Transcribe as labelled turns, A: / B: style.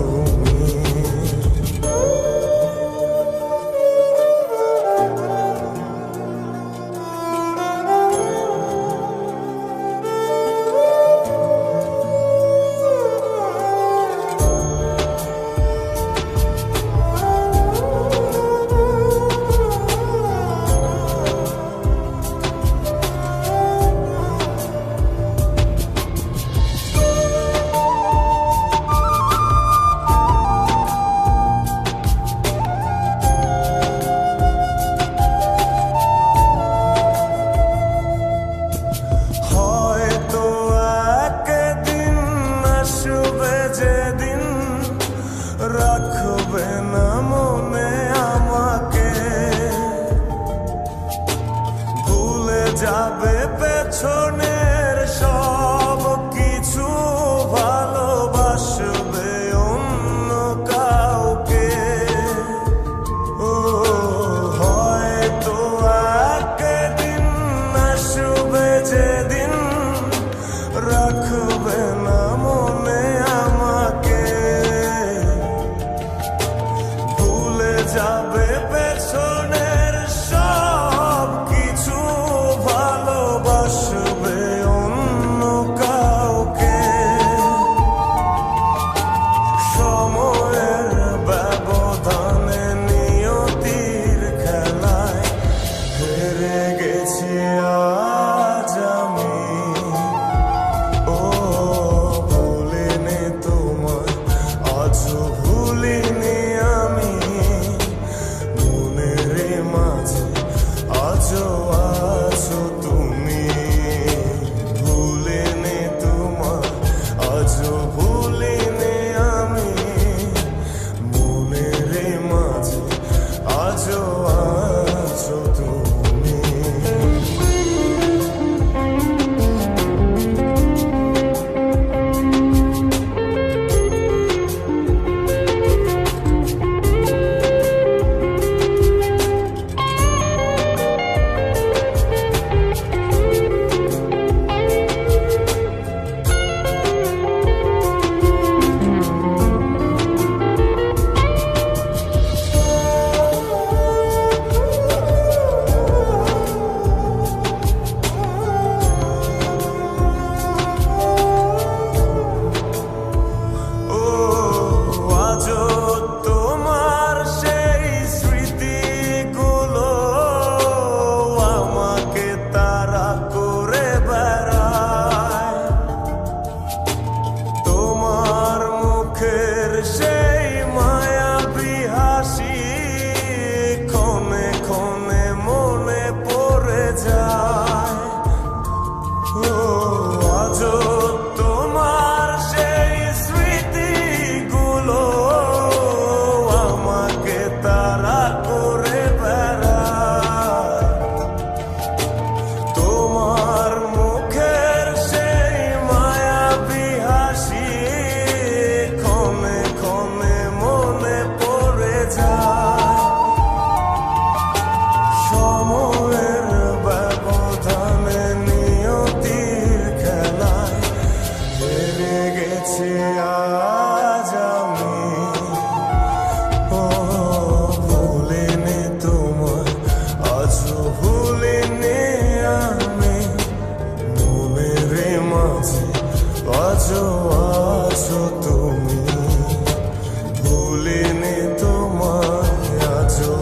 A: room open up. গেছি আর আজও আছো তুমি ভুলিনি তোমার আজও